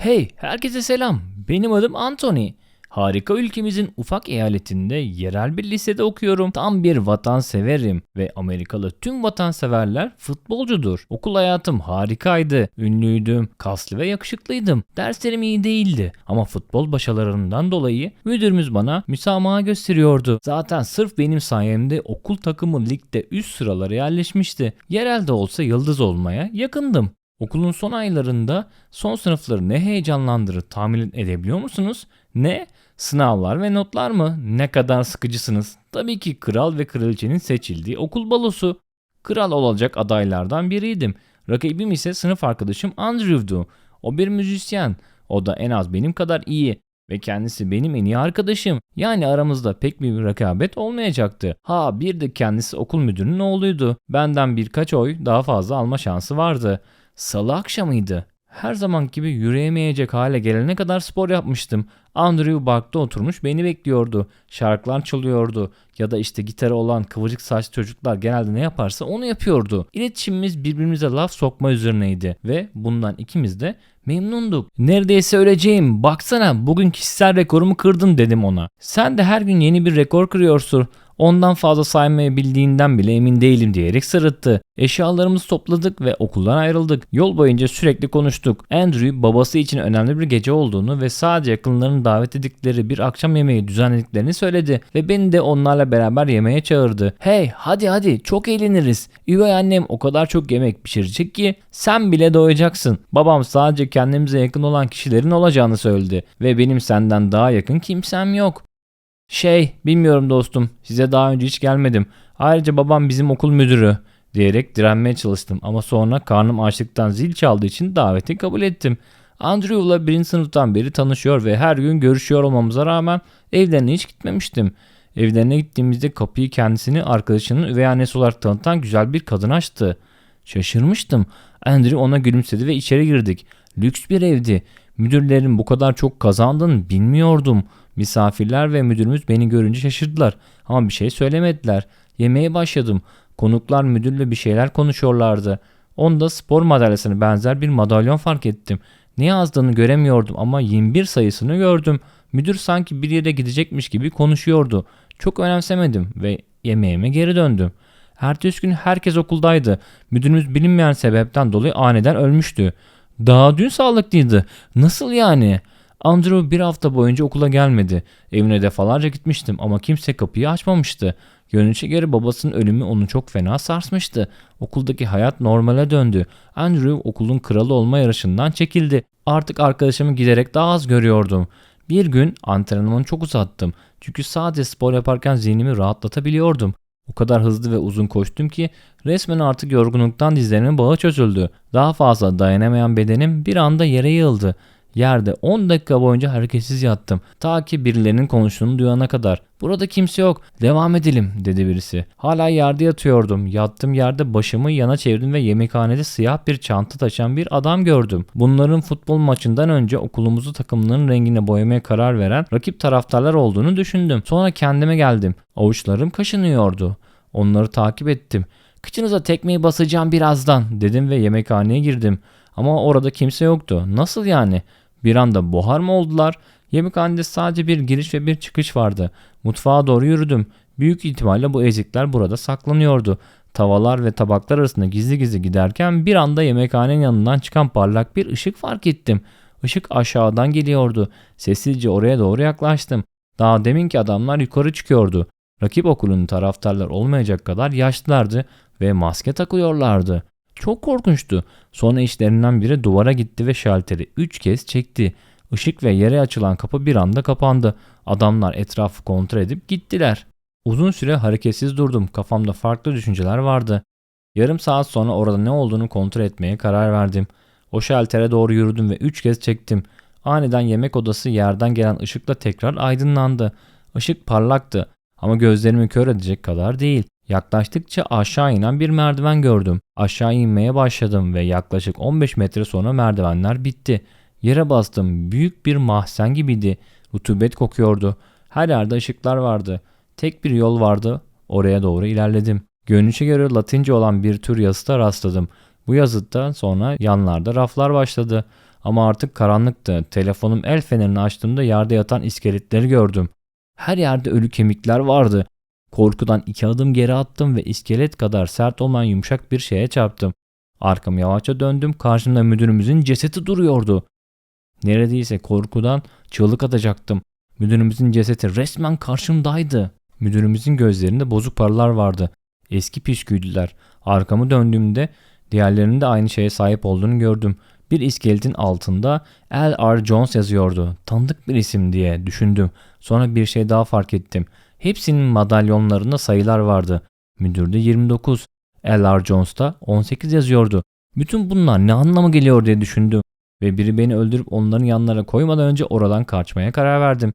Hey, herkese selam. Benim adım Anthony. Harika ülkemizin ufak eyaletinde yerel bir lisede okuyorum. Tam bir vatanseverim ve Amerikalı tüm vatanseverler futbolcudur. Okul hayatım harikaydı. Ünlüydüm, kaslı ve yakışıklıydım. Derslerim iyi değildi ama futbol başarılarından dolayı müdürümüz bana müsamaha gösteriyordu. Zaten sırf benim sayemde okul takımı ligde üst sıralara yerleşmişti. Yerelde olsa yıldız olmaya yakındım. Okulun son aylarında son sınıfları ne heyecanlandırır tahmin edebiliyor musunuz? Ne? Sınavlar ve notlar mı? Ne kadar sıkıcısınız. Tabii ki kral ve kraliçenin seçildiği okul balosu. Kral olacak adaylardan biriydim. Rakibim ise sınıf arkadaşım Andrew'du. O bir müzisyen. O da en az benim kadar iyi ve kendisi benim en iyi arkadaşım. Yani aramızda pek bir rekabet olmayacaktı. Ha bir de kendisi okul müdürünün oğluydu. Benden birkaç oy daha fazla alma şansı vardı. Salı akşamıydı. Her zaman gibi yürüyemeyecek hale gelene kadar spor yapmıştım. Andrew Park'ta oturmuş beni bekliyordu. Şarkılar çalıyordu ya da işte gitarı olan kıvırcık saçlı çocuklar genelde ne yaparsa onu yapıyordu. İletişimimiz birbirimize laf sokma üzerineydi ve bundan ikimiz de memnunduk. Neredeyse öleceğim. Baksana bugün kişisel rekorumu kırdın dedim ona. Sen de her gün yeni bir rekor kırıyorsun. Ondan fazla saymayı bildiğinden bile emin değilim diyerek sırıttı. Eşyalarımızı topladık ve okuldan ayrıldık. Yol boyunca sürekli konuştuk. Andrew babası için önemli bir gece olduğunu ve sadece yakınlarını davet edikleri bir akşam yemeği düzenlediklerini söyledi ve beni de onlarla beraber yemeğe çağırdı. Hey hadi hadi çok eğleniriz. Üvey annem o kadar çok yemek pişirecek ki sen bile doyacaksın. Babam sadece kendimize yakın olan kişilerin olacağını söyledi ve benim senden daha yakın kimsem yok. Şey, bilmiyorum dostum. Size daha önce hiç gelmedim. Ayrıca babam bizim okul müdürü diyerek direnmeye çalıştım ama sonra karnım açlıktan zil çaldığı için daveti kabul ettim. Andrew'la birinci sınıftan beri tanışıyor ve her gün görüşüyor olmamıza rağmen evlerine hiç gitmemiştim. Evlerine gittiğimizde kapıyı kendisini arkadaşının üvey annesi olarak tanıtan güzel bir kadın açtı. Şaşırmıştım. Andrew ona gülümsedi ve içeri girdik. Lüks bir evdi. Müdürlerin bu kadar çok kazandığını bilmiyordum. Misafirler ve müdürümüz beni görünce şaşırdılar ama bir şey söylemediler. Yemeğe başladım. Konuklar müdürle bir şeyler konuşuyorlardı. Onda spor madalyasına benzer bir madalyon fark ettim. Ne yazdığını göremiyordum ama 21 sayısını gördüm. Müdür sanki bir yere gidecekmiş gibi konuşuyordu. Çok önemsemedim ve yemeğime geri döndüm. Ertesi gün herkes okuldaydı. Müdürümüz bilinmeyen sebepten dolayı aniden ölmüştü. Daha dün sağlıklıydı. Nasıl yani? Andrew bir hafta boyunca okula gelmedi. Evine defalarca gitmiştim ama kimse kapıyı açmamıştı. Görünüşe göre babasının ölümü onu çok fena sarsmıştı. Okuldaki hayat normale döndü. Andrew okulun kralı olma yarışından çekildi. Artık arkadaşımı giderek daha az görüyordum. Bir gün antrenmanı çok uzattım. Çünkü sadece spor yaparken zihnimi rahatlatabiliyordum. O kadar hızlı ve uzun koştum ki resmen artık yorgunluktan dizlerimin bağı çözüldü. Daha fazla dayanamayan bedenim bir anda yere yığıldı. Yerde 10 dakika boyunca hareketsiz yattım. Ta ki birilerinin konuştuğunu duyana kadar. Burada kimse yok. Devam edelim dedi birisi. Hala yerde yatıyordum. Yattığım yerde başımı yana çevirdim ve yemekhanede siyah bir çanta taşıyan bir adam gördüm. Bunların futbol maçından önce okulumuzu takımların rengine boyamaya karar veren rakip taraftarlar olduğunu düşündüm. Sonra kendime geldim. Avuçlarım kaşınıyordu. Onları takip ettim. Kıçınıza tekmeyi basacağım birazdan dedim ve yemekhaneye girdim. Ama orada kimse yoktu. Nasıl yani? Bir anda buhar mı oldular? Yemekhanede sadece bir giriş ve bir çıkış vardı. Mutfağa doğru yürüdüm. Büyük ihtimalle bu ezikler burada saklanıyordu. Tavalar ve tabaklar arasında gizli gizli giderken bir anda yemekhanenin yanından çıkan parlak bir ışık fark ettim. Işık aşağıdan geliyordu. Sessizce oraya doğru yaklaştım. Daha deminki adamlar yukarı çıkıyordu. Rakip okulunun taraftarlar olmayacak kadar yaşlılardı ve maske takıyorlardı. Çok korkunçtu. Sonra işlerinden biri duvara gitti ve şalteri 3 kez çekti. Işık ve yere açılan kapı bir anda kapandı. Adamlar etrafı kontrol edip gittiler. Uzun süre hareketsiz durdum. Kafamda farklı düşünceler vardı. Yarım saat sonra orada ne olduğunu kontrol etmeye karar verdim. O şaltere doğru yürüdüm ve 3 kez çektim. Aniden yemek odası yerden gelen ışıkla tekrar aydınlandı. Işık parlaktı ama gözlerimi kör edecek kadar değil. Yaklaştıkça aşağı inen bir merdiven gördüm. Aşağı inmeye başladım ve yaklaşık 15 metre sonra merdivenler bitti. Yere bastım. Büyük bir mahzen gibiydi. Rutubet kokuyordu. Her yerde ışıklar vardı. Tek bir yol vardı. Oraya doğru ilerledim. Görünüşe göre Latince olan bir tür yazıta rastladım. Bu yazıttan sonra yanlarda raflar başladı. Ama artık karanlıktı. Telefonum el fenerini açtığımda yerde yatan iskeletleri gördüm. Her yerde ölü kemikler vardı. Korkudan iki adım geri attım ve iskelet kadar sert olan yumuşak bir şeye çarptım. Arkamı yavaşça döndüm. Karşımda müdürümüzün cesedi duruyordu. Neredeyse korkudan çığlık atacaktım. Müdürümüzün cesedi resmen karşımdaydı. Müdürümüzün gözlerinde bozuk paralar vardı. Eski püsküydüler. Arkamı döndüğümde diğerlerinin de aynı şeye sahip olduğunu gördüm. Bir iskeletin altında L.R. Jones yazıyordu. Tanıdık bir isim diye düşündüm. Sonra bir şey daha fark ettim. Hepsinin madalyonlarında sayılar vardı. Müdürde 29, L.R. Jones'ta 18 yazıyordu. Bütün bunlar ne anlama geliyor diye düşündüm. Ve biri beni öldürüp onların yanlarına koymadan önce oradan kaçmaya karar verdim.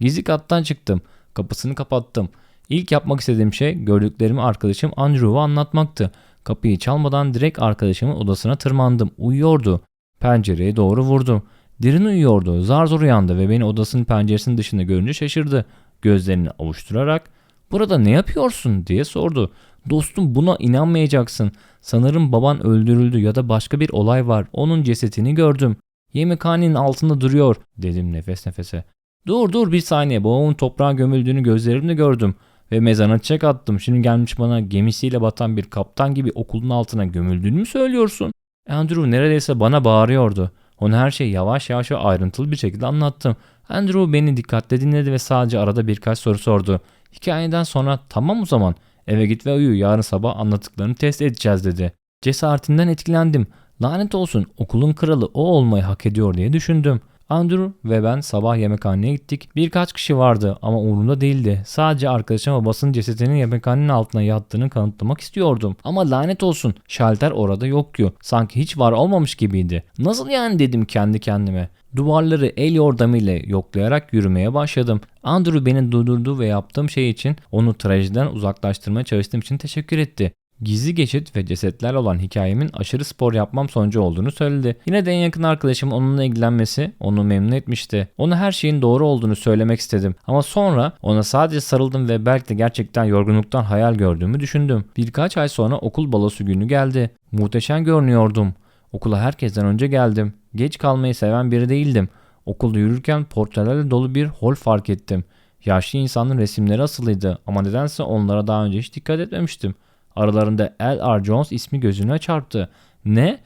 Gizli kattan çıktım. Kapısını kapattım. İlk yapmak istediğim şey gördüklerimi arkadaşım Andrew'a anlatmaktı. Kapıyı çalmadan direkt arkadaşımın odasına tırmandım. Uyuyordu. Pencereye doğru vurdum. Derin uyuyordu. Zar zor uyandı ve beni odasının penceresinin dışında görünce şaşırdı. Gözlerini avuşturarak ''Burada ne yapıyorsun?'' diye sordu. ''Dostum buna inanmayacaksın. Sanırım baban öldürüldü ya da başka bir olay var. Onun cesetini gördüm. Yemekhanenin altında duruyor.'' dedim nefes nefese. ''Dur dur bir saniye babamın toprağa gömüldüğünü gözlerimle gördüm.'' ve mezana çek attım. Şimdi gelmiş bana gemisiyle batan bir kaptan gibi okulun altına gömüldüğünü mü söylüyorsun? Andrew neredeyse bana bağırıyordu. Ona her şeyi yavaş yavaş ve ayrıntılı bir şekilde anlattım. Andrew beni dikkatle dinledi ve sadece arada birkaç soru sordu. Hikayeden sonra tamam o zaman eve git ve uyu yarın sabah anlattıklarını test edeceğiz dedi. Cesaretinden etkilendim. Lanet olsun okulun kralı o olmayı hak ediyor diye düşündüm. Andrew ve ben sabah yemekhaneye gittik. Birkaç kişi vardı ama umurumda değildi. Sadece arkadaşım babasının cesedinin yemekhanenin altına yattığını kanıtlamak istiyordum. Ama lanet olsun şalter orada yok ki. Sanki hiç var olmamış gibiydi. Nasıl yani dedim kendi kendime. Duvarları el yordamıyla yoklayarak yürümeye başladım. Andrew beni durdurdu ve yaptığım şey için onu trajediden uzaklaştırmaya çalıştığım için teşekkür etti. Gizli geçit ve cesetler olan hikayemin aşırı spor yapmam sonucu olduğunu söyledi. Yine de en yakın arkadaşım onunla ilgilenmesi onu memnun etmişti. Ona her şeyin doğru olduğunu söylemek istedim. Ama sonra ona sadece sarıldım ve belki de gerçekten yorgunluktan hayal gördüğümü düşündüm. Birkaç ay sonra okul balosu günü geldi. Muhteşem görünüyordum. Okula herkesten önce geldim. Geç kalmayı seven biri değildim. Okulda yürürken portrelerle dolu bir hol fark ettim. Yaşlı insanın resimleri asılıydı ama nedense onlara daha önce hiç dikkat etmemiştim. Aralarında L.R. Jones ismi gözüne çarptı. Ne?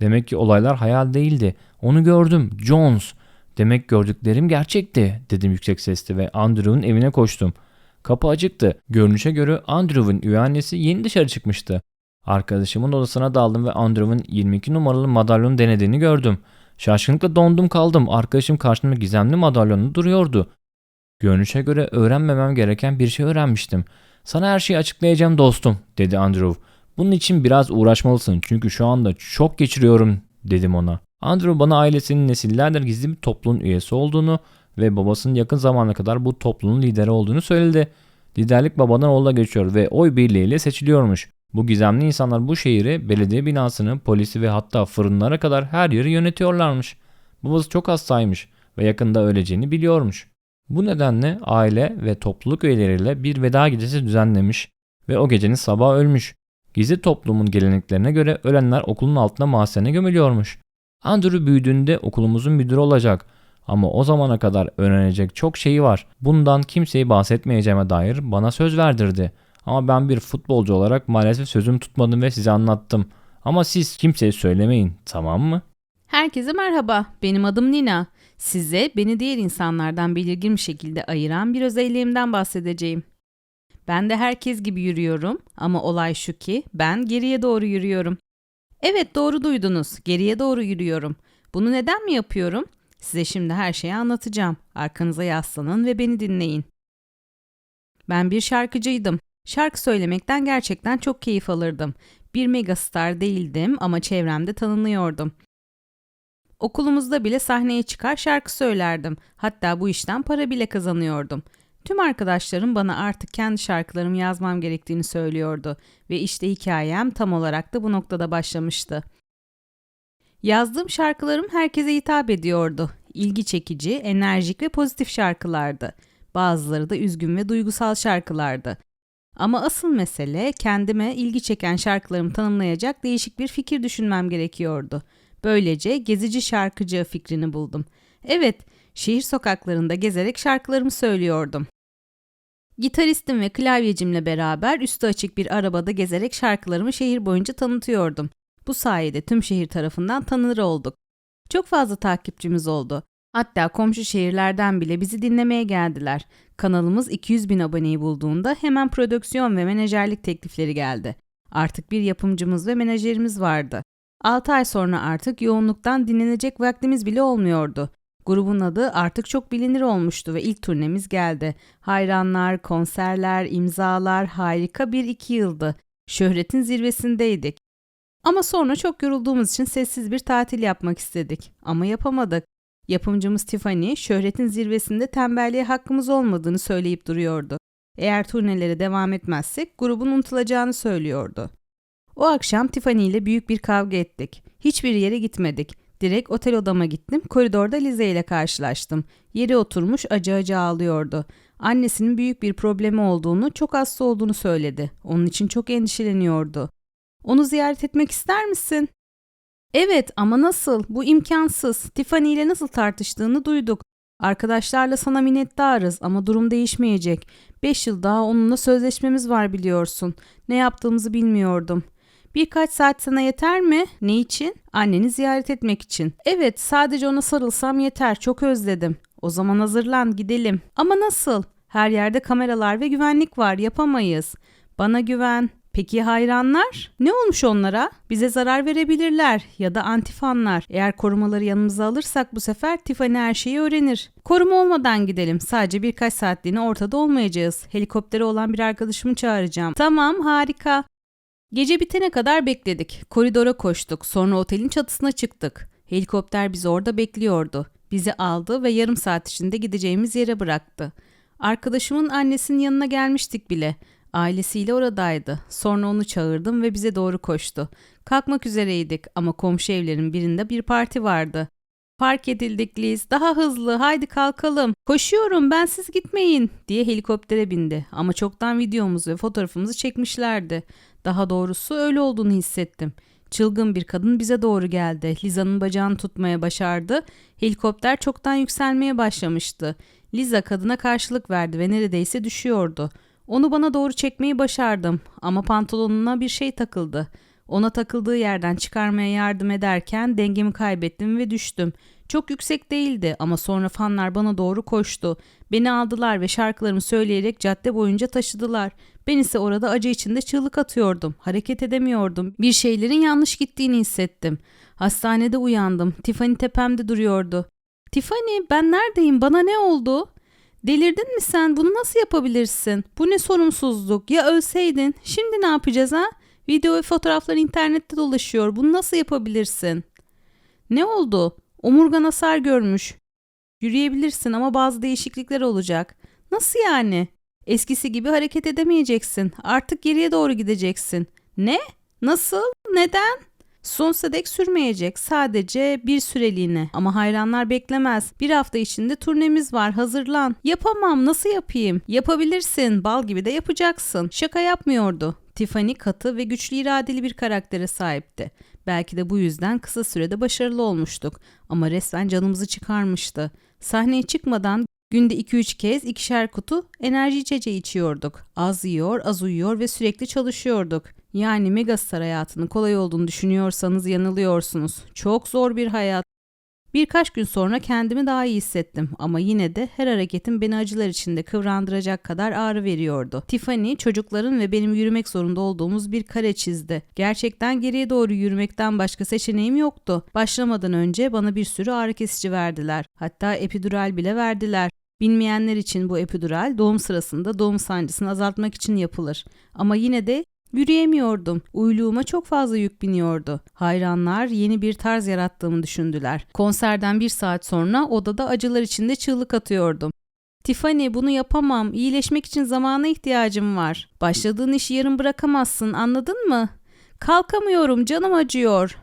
Demek ki olaylar hayal değildi. Onu gördüm. Jones. Demek gördüklerim gerçekti dedim yüksek sesle ve Andrew'un evine koştum. Kapı acıktı. Görünüşe göre Andrew'un üvey annesi yeni dışarı çıkmıştı. Arkadaşımın odasına daldım ve Andrew'un 22 numaralı madalyonu denediğini gördüm. Şaşkınlıkla dondum kaldım. Arkadaşım karşımda gizemli madalyonu duruyordu. Görünüşe göre öğrenmemem gereken bir şey öğrenmiştim. Sana her şeyi açıklayacağım dostum dedi Andrew. Bunun için biraz uğraşmalısın çünkü şu anda çok geçiriyorum dedim ona. Andrew bana ailesinin nesillerdir gizli bir topluluğun üyesi olduğunu ve babasının yakın zamana kadar bu topluluğun lideri olduğunu söyledi. Liderlik babadan oğula geçiyor ve oy birliğiyle seçiliyormuş. Bu gizemli insanlar bu şehri, belediye binasını, polisi ve hatta fırınlara kadar her yeri yönetiyorlarmış. Babası çok hastaymış ve yakında öleceğini biliyormuş. Bu nedenle aile ve topluluk üyeleriyle bir veda gecesi düzenlemiş ve o gecenin sabahı ölmüş. Gizli toplumun geleneklerine göre ölenler okulun altına mahzene gömülüyormuş. Andrew büyüdüğünde okulumuzun müdürü olacak ama o zamana kadar öğrenecek çok şeyi var. Bundan kimseyi bahsetmeyeceğime dair bana söz verdirdi. Ama ben bir futbolcu olarak maalesef sözümü tutmadım ve size anlattım. Ama siz kimseye söylemeyin tamam mı? Herkese merhaba. Benim adım Nina. Size beni diğer insanlardan belirgin bir şekilde ayıran bir özelliğimden bahsedeceğim. Ben de herkes gibi yürüyorum ama olay şu ki ben geriye doğru yürüyorum. Evet doğru duydunuz. Geriye doğru yürüyorum. Bunu neden mi yapıyorum? Size şimdi her şeyi anlatacağım. Arkanıza yaslanın ve beni dinleyin. Ben bir şarkıcıydım. Şarkı söylemekten gerçekten çok keyif alırdım. Bir megastar değildim ama çevremde tanınıyordum. Okulumuzda bile sahneye çıkar şarkı söylerdim. Hatta bu işten para bile kazanıyordum. Tüm arkadaşlarım bana artık kendi şarkılarımı yazmam gerektiğini söylüyordu ve işte hikayem tam olarak da bu noktada başlamıştı. Yazdığım şarkılarım herkese hitap ediyordu. İlgi çekici, enerjik ve pozitif şarkılardı. Bazıları da üzgün ve duygusal şarkılardı. Ama asıl mesele kendime ilgi çeken şarkılarımı tanımlayacak değişik bir fikir düşünmem gerekiyordu. Böylece gezici şarkıcı fikrini buldum. Evet, şehir sokaklarında gezerek şarkılarımı söylüyordum. Gitaristim ve klavyecimle beraber üstü açık bir arabada gezerek şarkılarımı şehir boyunca tanıtıyordum. Bu sayede tüm şehir tarafından tanınır olduk. Çok fazla takipçimiz oldu. Hatta komşu şehirlerden bile bizi dinlemeye geldiler. Kanalımız 200 bin aboneyi bulduğunda hemen prodüksiyon ve menajerlik teklifleri geldi. Artık bir yapımcımız ve menajerimiz vardı. 6 ay sonra artık yoğunluktan dinlenecek vaktimiz bile olmuyordu. Grubun adı artık çok bilinir olmuştu ve ilk turnemiz geldi. Hayranlar, konserler, imzalar harika bir iki yıldı. Şöhretin zirvesindeydik. Ama sonra çok yorulduğumuz için sessiz bir tatil yapmak istedik. Ama yapamadık. Yapımcımız Tiffany, şöhretin zirvesinde tembelliğe hakkımız olmadığını söyleyip duruyordu. Eğer turnelere devam etmezsek grubun unutulacağını söylüyordu. O akşam Tiffany ile büyük bir kavga ettik. Hiçbir yere gitmedik. Direkt otel odama gittim. Koridorda Lize ile karşılaştım. Yere oturmuş acı acı ağlıyordu. Annesinin büyük bir problemi olduğunu, çok hasta olduğunu söyledi. Onun için çok endişeleniyordu. Onu ziyaret etmek ister misin? Evet ama nasıl? Bu imkansız. Tiffany ile nasıl tartıştığını duyduk. Arkadaşlarla sana minnettarız ama durum değişmeyecek. Beş yıl daha onunla sözleşmemiz var biliyorsun. Ne yaptığımızı bilmiyordum. Birkaç saat sana yeter mi? Ne için? Anneni ziyaret etmek için. Evet, sadece ona sarılsam yeter. Çok özledim. O zaman hazırlan, gidelim. Ama nasıl? Her yerde kameralar ve güvenlik var. Yapamayız. Bana güven. Peki hayranlar? Ne olmuş onlara? Bize zarar verebilirler ya da antifanlar. Eğer korumaları yanımıza alırsak bu sefer Tiffany her şeyi öğrenir. Koruma olmadan gidelim. Sadece birkaç saatliğine ortada olmayacağız. Helikopteri olan bir arkadaşımı çağıracağım. Tamam, harika. Gece bitene kadar bekledik. Koridora koştuk. Sonra otelin çatısına çıktık. Helikopter bizi orada bekliyordu. Bizi aldı ve yarım saat içinde gideceğimiz yere bıraktı. Arkadaşımın annesinin yanına gelmiştik bile. Ailesiyle oradaydı. Sonra onu çağırdım ve bize doğru koştu. Kalkmak üzereydik ama komşu evlerin birinde bir parti vardı. Fark edildik Liz. Daha hızlı. Haydi kalkalım. Koşuyorum ben siz gitmeyin diye helikoptere bindi. Ama çoktan videomuzu ve fotoğrafımızı çekmişlerdi. Daha doğrusu öyle olduğunu hissettim. Çılgın bir kadın bize doğru geldi. Liza'nın bacağını tutmaya başardı. Helikopter çoktan yükselmeye başlamıştı. Liza kadına karşılık verdi ve neredeyse düşüyordu. Onu bana doğru çekmeyi başardım ama pantolonuna bir şey takıldı. Ona takıldığı yerden çıkarmaya yardım ederken dengemi kaybettim ve düştüm. Çok yüksek değildi ama sonra fanlar bana doğru koştu. Beni aldılar ve şarkılarımı söyleyerek cadde boyunca taşıdılar. Ben ise orada acı içinde çığlık atıyordum. Hareket edemiyordum. Bir şeylerin yanlış gittiğini hissettim. Hastanede uyandım. Tiffany tepemde duruyordu. Tiffany ben neredeyim? Bana ne oldu? Delirdin mi sen? Bunu nasıl yapabilirsin? Bu ne sorumsuzluk? Ya ölseydin? Şimdi ne yapacağız ha? Video ve fotoğraflar internette dolaşıyor. Bunu nasıl yapabilirsin? Ne oldu? Omurgan hasar görmüş. Yürüyebilirsin ama bazı değişiklikler olacak. Nasıl yani? Eskisi gibi hareket edemeyeceksin. Artık geriye doğru gideceksin. Ne? Nasıl? Neden? Sonsuza dek sürmeyecek. Sadece bir süreliğine. Ama hayranlar beklemez. Bir hafta içinde turnemiz var. Hazırlan. Yapamam. Nasıl yapayım? Yapabilirsin. Bal gibi de yapacaksın. Şaka yapmıyordu. Tiffany katı ve güçlü iradeli bir karaktere sahipti. Belki de bu yüzden kısa sürede başarılı olmuştuk. Ama resmen canımızı çıkarmıştı. Sahneye çıkmadan Günde 2-3 kez ikişer kutu enerji içeceği içiyorduk. Az yiyor, az uyuyor ve sürekli çalışıyorduk. Yani megastar hayatının kolay olduğunu düşünüyorsanız yanılıyorsunuz. Çok zor bir hayat. Birkaç gün sonra kendimi daha iyi hissettim ama yine de her hareketim beni acılar içinde kıvrandıracak kadar ağrı veriyordu. Tiffany çocukların ve benim yürümek zorunda olduğumuz bir kare çizdi. Gerçekten geriye doğru yürümekten başka seçeneğim yoktu. Başlamadan önce bana bir sürü ağrı kesici verdiler. Hatta epidural bile verdiler. Bilmeyenler için bu epidural doğum sırasında doğum sancısını azaltmak için yapılır. Ama yine de Yürüyemiyordum. Uyluğuma çok fazla yük biniyordu. Hayranlar yeni bir tarz yarattığımı düşündüler. Konserden bir saat sonra odada acılar içinde çığlık atıyordum. Tiffany bunu yapamam. İyileşmek için zamana ihtiyacım var. Başladığın işi yarım bırakamazsın anladın mı? Kalkamıyorum canım acıyor.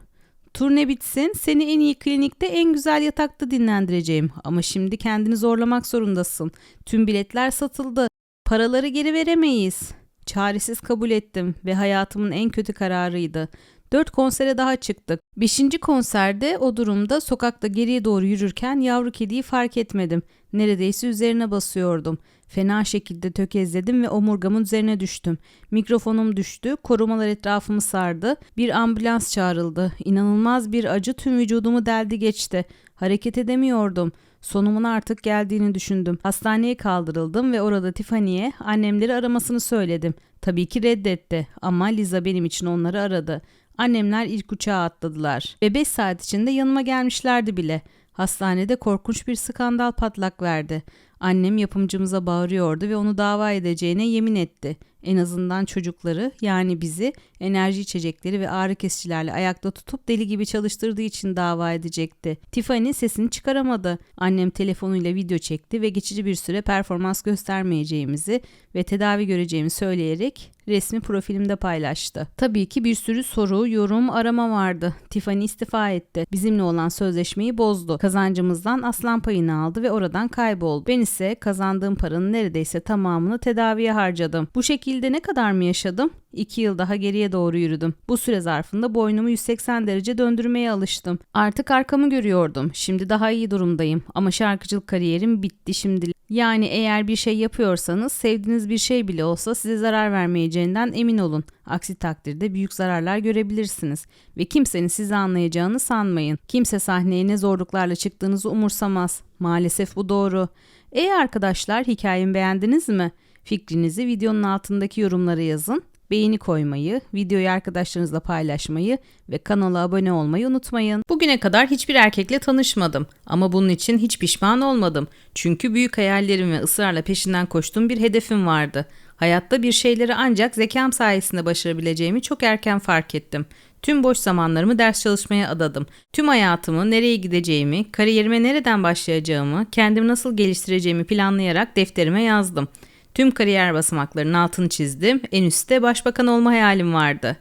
Turne bitsin seni en iyi klinikte en güzel yatakta dinlendireceğim. Ama şimdi kendini zorlamak zorundasın. Tüm biletler satıldı. Paraları geri veremeyiz.'' Çaresiz kabul ettim ve hayatımın en kötü kararıydı. Dört konsere daha çıktık. Beşinci konserde o durumda sokakta geriye doğru yürürken yavru kediyi fark etmedim. Neredeyse üzerine basıyordum. Fena şekilde tökezledim ve omurgamın üzerine düştüm. Mikrofonum düştü, korumalar etrafımı sardı. Bir ambulans çağrıldı. İnanılmaz bir acı tüm vücudumu deldi geçti. Hareket edemiyordum. Sonumun artık geldiğini düşündüm. Hastaneye kaldırıldım ve orada Tiffany'ye annemleri aramasını söyledim. Tabii ki reddetti ama Liza benim için onları aradı. Annemler ilk uçağa atladılar ve 5 saat içinde yanıma gelmişlerdi bile. Hastanede korkunç bir skandal patlak verdi. Annem yapımcımıza bağırıyordu ve onu dava edeceğine yemin etti. En azından çocukları yani bizi enerji içecekleri ve ağrı kesicilerle ayakta tutup deli gibi çalıştırdığı için dava edecekti. Tiffany sesini çıkaramadı. Annem telefonuyla video çekti ve geçici bir süre performans göstermeyeceğimizi ve tedavi göreceğimi söyleyerek resmi profilimde paylaştı. Tabii ki bir sürü soru, yorum, arama vardı. Tiffany istifa etti. Bizimle olan sözleşmeyi bozdu. Kazancımızdan aslan payını aldı ve oradan kayboldu. Ben ise kazandığım paranın neredeyse tamamını tedaviye harcadım. Bu şekilde ne kadar mı yaşadım? 2 yıl daha geriye doğru yürüdüm. Bu süre zarfında boynumu 180 derece döndürmeye alıştım. Artık arkamı görüyordum. Şimdi daha iyi durumdayım ama şarkıcılık kariyerim bitti şimdi. Yani eğer bir şey yapıyorsanız sevdiğiniz bir şey bile olsa size zarar vermeyeceğinden emin olun. Aksi takdirde büyük zararlar görebilirsiniz ve kimsenin sizi anlayacağını sanmayın. Kimse sahneye ne zorluklarla çıktığınızı umursamaz. Maalesef bu doğru. Ey arkadaşlar hikayemi beğendiniz mi? Fikrinizi videonun altındaki yorumlara yazın beğeni koymayı, videoyu arkadaşlarınızla paylaşmayı ve kanala abone olmayı unutmayın. Bugüne kadar hiçbir erkekle tanışmadım ama bunun için hiç pişman olmadım. Çünkü büyük hayallerim ve ısrarla peşinden koştuğum bir hedefim vardı. Hayatta bir şeyleri ancak zekam sayesinde başarabileceğimi çok erken fark ettim. Tüm boş zamanlarımı ders çalışmaya adadım. Tüm hayatımı, nereye gideceğimi, kariyerime nereden başlayacağımı, kendimi nasıl geliştireceğimi planlayarak defterime yazdım. Tüm kariyer basamaklarının altını çizdim. En üstte başbakan olma hayalim vardı.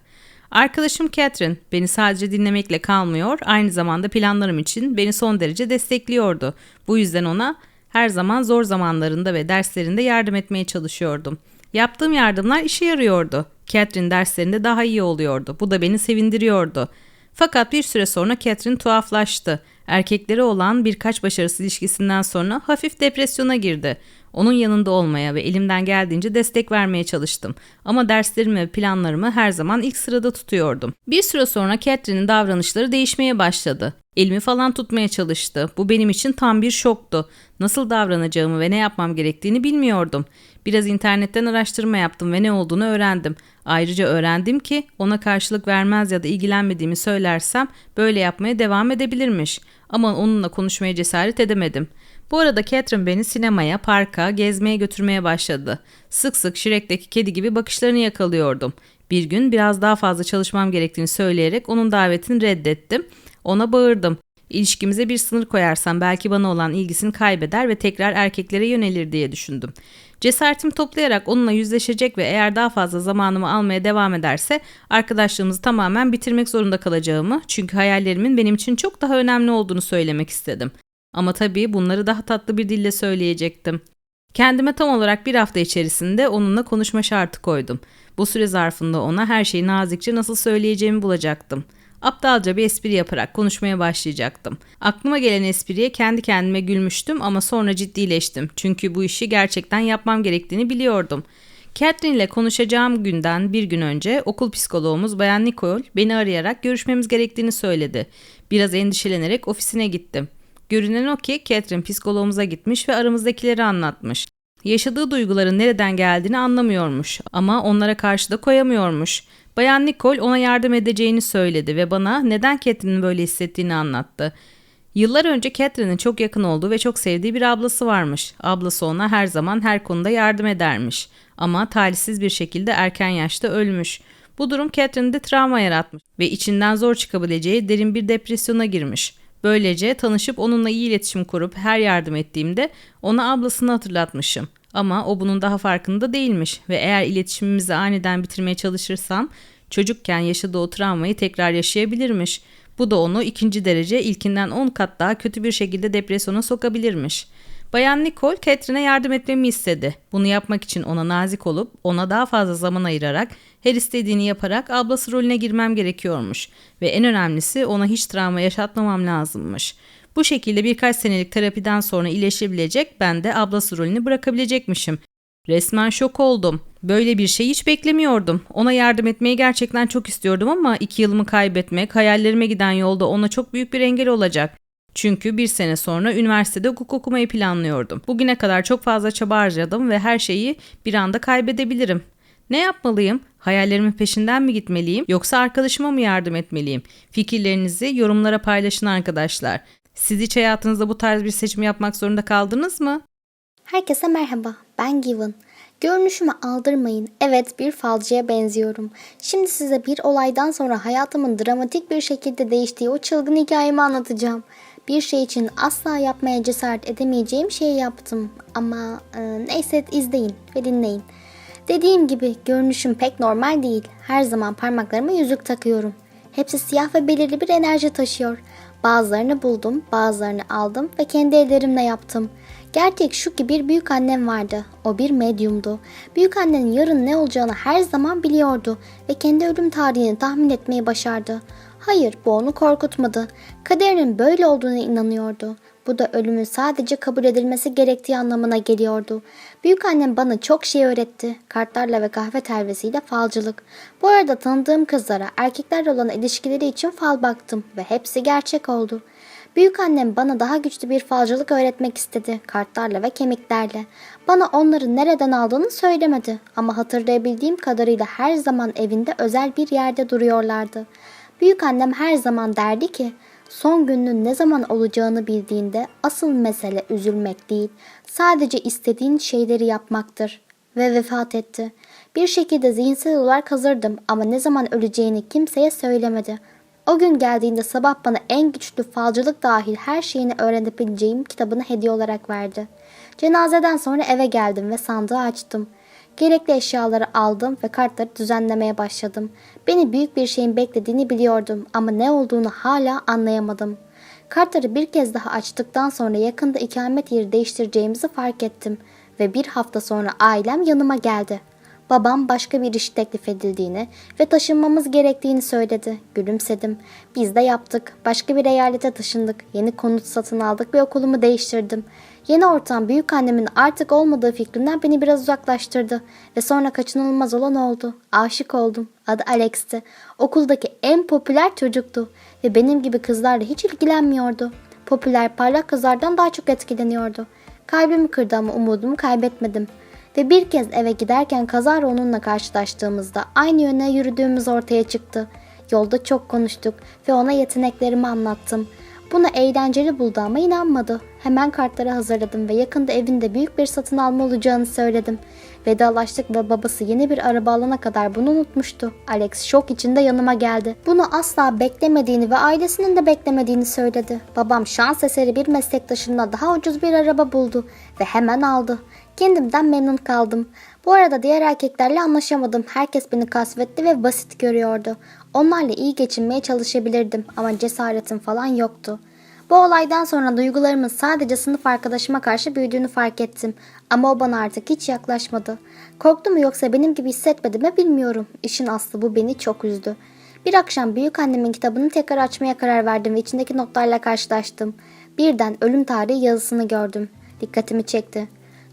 Arkadaşım Catherine beni sadece dinlemekle kalmıyor, aynı zamanda planlarım için beni son derece destekliyordu. Bu yüzden ona her zaman zor zamanlarında ve derslerinde yardım etmeye çalışıyordum. Yaptığım yardımlar işe yarıyordu. Catherine derslerinde daha iyi oluyordu. Bu da beni sevindiriyordu. Fakat bir süre sonra Catherine tuhaflaştı. Erkeklere olan birkaç başarısız ilişkisinden sonra hafif depresyona girdi. Onun yanında olmaya ve elimden geldiğince destek vermeye çalıştım. Ama derslerimi ve planlarımı her zaman ilk sırada tutuyordum. Bir süre sonra Catherine'in davranışları değişmeye başladı. Elimi falan tutmaya çalıştı. Bu benim için tam bir şoktu. Nasıl davranacağımı ve ne yapmam gerektiğini bilmiyordum. Biraz internetten araştırma yaptım ve ne olduğunu öğrendim. Ayrıca öğrendim ki ona karşılık vermez ya da ilgilenmediğimi söylersem böyle yapmaya devam edebilirmiş. Ama onunla konuşmaya cesaret edemedim. Bu arada Catherine beni sinemaya, parka, gezmeye götürmeye başladı. Sık sık Shrek'teki kedi gibi bakışlarını yakalıyordum. Bir gün biraz daha fazla çalışmam gerektiğini söyleyerek onun davetini reddettim. Ona bağırdım. İlişkimize bir sınır koyarsam belki bana olan ilgisini kaybeder ve tekrar erkeklere yönelir diye düşündüm. Cesaretimi toplayarak onunla yüzleşecek ve eğer daha fazla zamanımı almaya devam ederse arkadaşlığımızı tamamen bitirmek zorunda kalacağımı çünkü hayallerimin benim için çok daha önemli olduğunu söylemek istedim. Ama tabii bunları daha tatlı bir dille söyleyecektim. Kendime tam olarak bir hafta içerisinde onunla konuşma şartı koydum. Bu süre zarfında ona her şeyi nazikçe nasıl söyleyeceğimi bulacaktım. Aptalca bir espri yaparak konuşmaya başlayacaktım. Aklıma gelen espriye kendi kendime gülmüştüm ama sonra ciddileştim. Çünkü bu işi gerçekten yapmam gerektiğini biliyordum. Catherine ile konuşacağım günden bir gün önce okul psikologumuz Bayan Nicole beni arayarak görüşmemiz gerektiğini söyledi. Biraz endişelenerek ofisine gittim. Görünen o ki Catherine psikoloğumuza gitmiş ve aramızdakileri anlatmış. Yaşadığı duyguların nereden geldiğini anlamıyormuş ama onlara karşı da koyamıyormuş. Bayan Nicole ona yardım edeceğini söyledi ve bana neden Catherine'in böyle hissettiğini anlattı. Yıllar önce Catherine'in çok yakın olduğu ve çok sevdiği bir ablası varmış. Ablası ona her zaman her konuda yardım edermiş. Ama talihsiz bir şekilde erken yaşta ölmüş. Bu durum Catherine'de travma yaratmış ve içinden zor çıkabileceği derin bir depresyona girmiş. Böylece tanışıp onunla iyi iletişim kurup her yardım ettiğimde ona ablasını hatırlatmışım. Ama o bunun daha farkında değilmiş ve eğer iletişimimizi aniden bitirmeye çalışırsam çocukken yaşadığı o travmayı tekrar yaşayabilirmiş. Bu da onu ikinci derece ilkinden 10 kat daha kötü bir şekilde depresyona sokabilirmiş. Bayan Nicole Catherine'e yardım etmemi istedi. Bunu yapmak için ona nazik olup ona daha fazla zaman ayırarak Her istediğini yaparak ablası rolüne girmem gerekiyormuş ve en önemlisi ona hiç travma yaşatmamam lazımmış. Bu şekilde birkaç senelik terapiden sonra iyileşebilecek ben de ablası rolünü bırakabilecekmişim. Resmen şok oldum. Böyle bir şey hiç beklemiyordum. Ona yardım etmeyi gerçekten çok istiyordum ama iki yılımı kaybetmek, hayallerime giden yolda ona çok büyük bir engel olacak. Çünkü bir sene sonra üniversitede hukuk okumayı planlıyordum. Bugüne kadar çok fazla çaba harcadım ve her şeyi bir anda kaybedebilirim. Ne yapmalıyım? Hayallerimin peşinden mi gitmeliyim yoksa arkadaşıma mı yardım etmeliyim? Fikirlerinizi yorumlara paylaşın arkadaşlar. Siz hiç hayatınızda bu tarz bir seçim yapmak zorunda kaldınız mı? Herkese merhaba, ben Given. Görünüşümü aldırmayın. Evet bir falcıya benziyorum. Şimdi size bir olaydan sonra hayatımın dramatik bir şekilde değiştiği o çılgın hikayemi anlatacağım. Bir şey için asla yapmaya cesaret edemeyeceğim şeyi yaptım. Ama e, neyse izleyin ve dinleyin. Dediğim gibi görünüşüm pek normal değil. Her zaman parmaklarıma yüzük takıyorum. Hepsi siyah ve belirli bir enerji taşıyor. Bazılarını buldum, bazılarını aldım ve kendi ellerimle yaptım. Gerçek şu ki bir büyük annem vardı. O bir medyumdu. Büyük annenin yarın ne olacağını her zaman biliyordu ve kendi ölüm tarihini tahmin etmeyi başardı. Hayır, bu onu korkutmadı. Kaderinin böyle olduğuna inanıyordu. Bu da ölümün sadece kabul edilmesi gerektiği anlamına geliyordu. Büyük annem bana çok şey öğretti. Kartlarla ve kahve telvesiyle falcılık. Bu arada tanıdığım kızlara erkeklerle olan ilişkileri için fal baktım ve hepsi gerçek oldu. Büyük annem bana daha güçlü bir falcılık öğretmek istedi. Kartlarla ve kemiklerle. Bana onları nereden aldığını söylemedi. Ama hatırlayabildiğim kadarıyla her zaman evinde özel bir yerde duruyorlardı. Büyük annem her zaman derdi ki son günün ne zaman olacağını bildiğinde asıl mesele üzülmek değil, sadece istediğin şeyleri yapmaktır. Ve vefat etti. Bir şekilde zihinsel olarak hazırdım ama ne zaman öleceğini kimseye söylemedi. O gün geldiğinde sabah bana en güçlü falcılık dahil her şeyini öğrenebileceğim kitabını hediye olarak verdi. Cenazeden sonra eve geldim ve sandığı açtım. Gerekli eşyaları aldım ve kartları düzenlemeye başladım. Beni büyük bir şeyin beklediğini biliyordum ama ne olduğunu hala anlayamadım. Kartları bir kez daha açtıktan sonra yakında ikamet yeri değiştireceğimizi fark ettim ve bir hafta sonra ailem yanıma geldi. Babam başka bir iş teklif edildiğini ve taşınmamız gerektiğini söyledi. Gülümsedim. Biz de yaptık. Başka bir eyalete taşındık. Yeni konut satın aldık ve okulumu değiştirdim. Yeni ortam büyük annemin artık olmadığı fikrinden beni biraz uzaklaştırdı. Ve sonra kaçınılmaz olan oldu. Aşık oldum. Adı Alex'ti. Okuldaki en popüler çocuktu. Ve benim gibi kızlarla hiç ilgilenmiyordu. Popüler parlak kızlardan daha çok etkileniyordu. Kalbimi kırdı ama umudumu kaybetmedim. Ve bir kez eve giderken kazara onunla karşılaştığımızda aynı yöne yürüdüğümüz ortaya çıktı. Yolda çok konuştuk ve ona yeteneklerimi anlattım. Bunu eğlenceli buldu ama inanmadı. Hemen kartları hazırladım ve yakında evinde büyük bir satın alma olacağını söyledim. Vedalaştık ve babası yeni bir araba alana kadar bunu unutmuştu. Alex şok içinde yanıma geldi. Bunu asla beklemediğini ve ailesinin de beklemediğini söyledi. Babam şans eseri bir meslektaşından daha ucuz bir araba buldu ve hemen aldı. Kendimden memnun kaldım. Bu arada diğer erkeklerle anlaşamadım. Herkes beni kasvetli ve basit görüyordu. Onlarla iyi geçinmeye çalışabilirdim ama cesaretim falan yoktu. Bu olaydan sonra duygularımın sadece sınıf arkadaşıma karşı büyüdüğünü fark ettim. Ama o bana artık hiç yaklaşmadı. Korktu mu yoksa benim gibi hissetmedi mi bilmiyorum. İşin aslı bu beni çok üzdü. Bir akşam büyük annemin kitabını tekrar açmaya karar verdim ve içindeki notlarla karşılaştım. Birden ölüm tarihi yazısını gördüm. Dikkatimi çekti.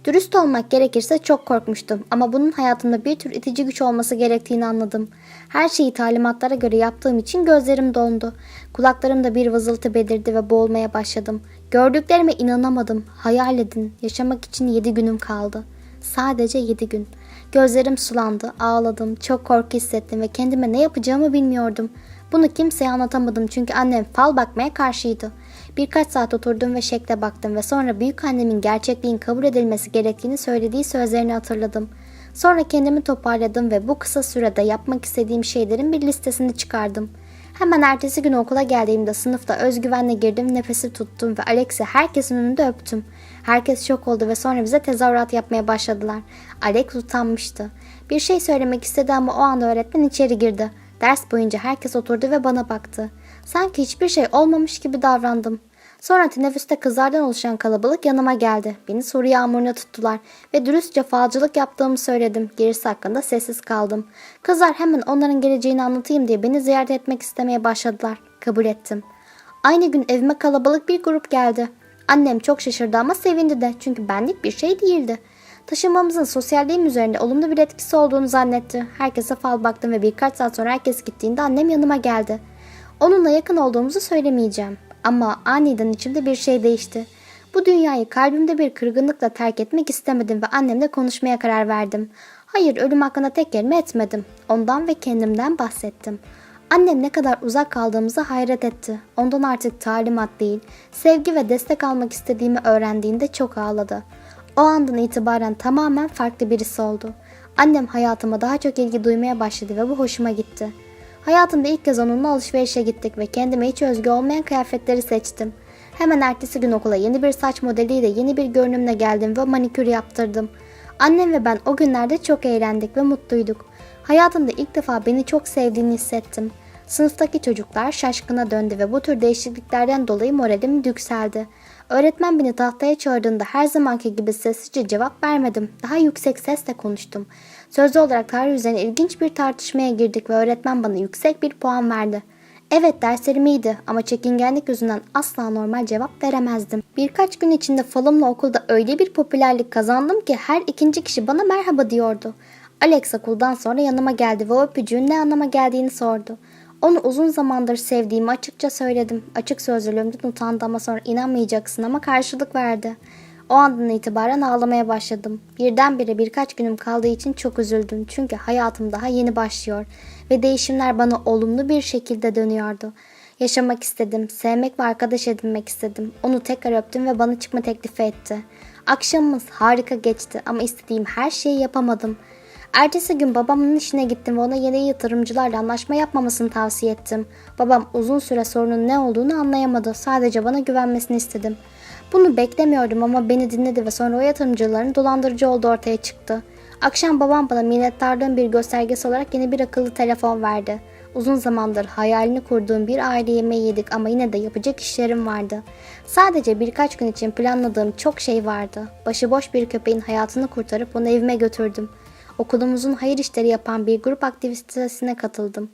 Dürüst olmak gerekirse çok korkmuştum ama bunun hayatımda bir tür itici güç olması gerektiğini anladım. Her şeyi talimatlara göre yaptığım için gözlerim dondu. Kulaklarımda bir vızıltı belirdi ve boğulmaya başladım. Gördüklerime inanamadım. Hayal edin, yaşamak için yedi günüm kaldı. Sadece yedi gün. Gözlerim sulandı, ağladım, çok korku hissettim ve kendime ne yapacağımı bilmiyordum. Bunu kimseye anlatamadım çünkü annem fal bakmaya karşıydı. Birkaç saat oturdum ve şekle baktım ve sonra büyük annemin gerçekliğin kabul edilmesi gerektiğini söylediği sözlerini hatırladım. Sonra kendimi toparladım ve bu kısa sürede yapmak istediğim şeylerin bir listesini çıkardım. Hemen ertesi gün okula geldiğimde sınıfta özgüvenle girdim, nefesi tuttum ve Alex'i herkesin önünde öptüm. Herkes şok oldu ve sonra bize tezahürat yapmaya başladılar. Alex utanmıştı. Bir şey söylemek istedi ama o anda öğretmen içeri girdi. Ders boyunca herkes oturdu ve bana baktı. Sanki hiçbir şey olmamış gibi davrandım. Sonra teneffüste kızlardan oluşan kalabalık yanıma geldi. Beni soru yağmuruna tuttular ve dürüstçe falcılık yaptığımı söyledim. Gerisi hakkında sessiz kaldım. Kızlar hemen onların geleceğini anlatayım diye beni ziyaret etmek istemeye başladılar. Kabul ettim. Aynı gün evime kalabalık bir grup geldi. Annem çok şaşırdı ama sevindi de çünkü benlik bir şey değildi. Taşınmamızın sosyalliğim üzerinde olumlu bir etkisi olduğunu zannetti. Herkese fal baktım ve birkaç saat sonra herkes gittiğinde annem yanıma geldi. Onunla yakın olduğumuzu söylemeyeceğim. Ama aniden içimde bir şey değişti. Bu dünyayı kalbimde bir kırgınlıkla terk etmek istemedim ve annemle konuşmaya karar verdim. Hayır ölüm hakkında tek kelime etmedim. Ondan ve kendimden bahsettim. Annem ne kadar uzak kaldığımıza hayret etti. Ondan artık talimat değil, sevgi ve destek almak istediğimi öğrendiğinde çok ağladı. O andan itibaren tamamen farklı birisi oldu. Annem hayatıma daha çok ilgi duymaya başladı ve bu hoşuma gitti. Hayatımda ilk kez onunla alışverişe gittik ve kendime hiç özgü olmayan kıyafetleri seçtim. Hemen ertesi gün okula yeni bir saç modeliyle yeni bir görünümle geldim ve manikür yaptırdım. Annem ve ben o günlerde çok eğlendik ve mutluyduk. Hayatımda ilk defa beni çok sevdiğini hissettim. Sınıftaki çocuklar şaşkına döndü ve bu tür değişikliklerden dolayı moralim yükseldi. Öğretmen beni tahtaya çağırdığında her zamanki gibi sessizce cevap vermedim. Daha yüksek sesle konuştum. Sözlü olarak tarih üzerine ilginç bir tartışmaya girdik ve öğretmen bana yüksek bir puan verdi. Evet derslerim iyiydi ama çekingenlik yüzünden asla normal cevap veremezdim. Birkaç gün içinde falımla okulda öyle bir popülerlik kazandım ki her ikinci kişi bana merhaba diyordu. Alex okuldan sonra yanıma geldi ve o öpücüğün ne anlama geldiğini sordu. Onu uzun zamandır sevdiğimi açıkça söyledim. Açık sözlülüğümden utandı ama sonra inanmayacaksın ama karşılık verdi. O andan itibaren ağlamaya başladım. Birdenbire birkaç günüm kaldığı için çok üzüldüm. Çünkü hayatım daha yeni başlıyor ve değişimler bana olumlu bir şekilde dönüyordu. Yaşamak istedim, sevmek ve arkadaş edinmek istedim. Onu tekrar öptüm ve bana çıkma teklifi etti. Akşamımız harika geçti ama istediğim her şeyi yapamadım. Ertesi gün babamın işine gittim ve ona yeni yatırımcılarla anlaşma yapmamasını tavsiye ettim. Babam uzun süre sorunun ne olduğunu anlayamadı. Sadece bana güvenmesini istedim. Bunu beklemiyordum ama beni dinledi ve sonra o yatırımcıların dolandırıcı olduğu ortaya çıktı. Akşam babam bana minnettarlığın bir göstergesi olarak yeni bir akıllı telefon verdi. Uzun zamandır hayalini kurduğum bir aile yemeği yedik ama yine de yapacak işlerim vardı. Sadece birkaç gün için planladığım çok şey vardı. Başıboş bir köpeğin hayatını kurtarıp onu evime götürdüm. Okulumuzun hayır işleri yapan bir grup aktivitesine katıldım.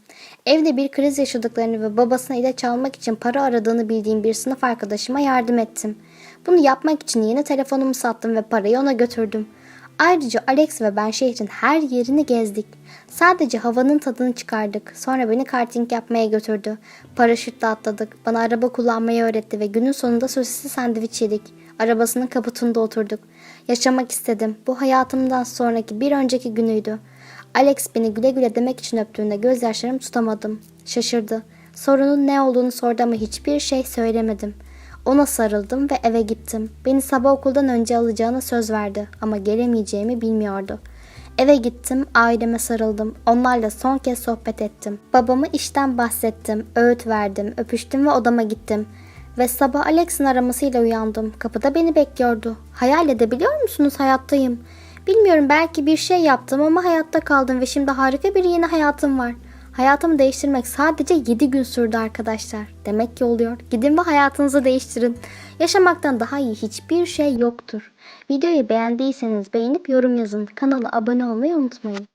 Evde bir kriz yaşadıklarını ve babasına ilaç almak için para aradığını bildiğim bir sınıf arkadaşıma yardım ettim. Bunu yapmak için yeni telefonumu sattım ve parayı ona götürdüm. Ayrıca Alex ve ben şehrin her yerini gezdik. Sadece havanın tadını çıkardık. Sonra beni karting yapmaya götürdü. Paraşütle atladık. Bana araba kullanmayı öğretti ve günün sonunda sosisli sandviç yedik. Arabasının kaputunda oturduk. Yaşamak istedim. Bu hayatımdan sonraki bir önceki günüydü. Alex beni güle güle demek için öptüğünde gözyaşlarımı tutamadım. Şaşırdı. Sorunun ne olduğunu sordu ama hiçbir şey söylemedim. Ona sarıldım ve eve gittim. Beni sabah okuldan önce alacağına söz verdi ama gelemeyeceğimi bilmiyordu. Eve gittim, aileme sarıldım. Onlarla son kez sohbet ettim. Babamı işten bahsettim, öğüt verdim, öpüştüm ve odama gittim. Ve sabah Alex'in aramasıyla uyandım. Kapıda beni bekliyordu. Hayal edebiliyor musunuz hayattayım? Bilmiyorum belki bir şey yaptım ama hayatta kaldım ve şimdi harika bir yeni hayatım var. Hayatımı değiştirmek sadece 7 gün sürdü arkadaşlar. Demek ki oluyor. Gidin ve hayatınızı değiştirin. Yaşamaktan daha iyi hiçbir şey yoktur. Videoyu beğendiyseniz beğenip yorum yazın. Kanala abone olmayı unutmayın.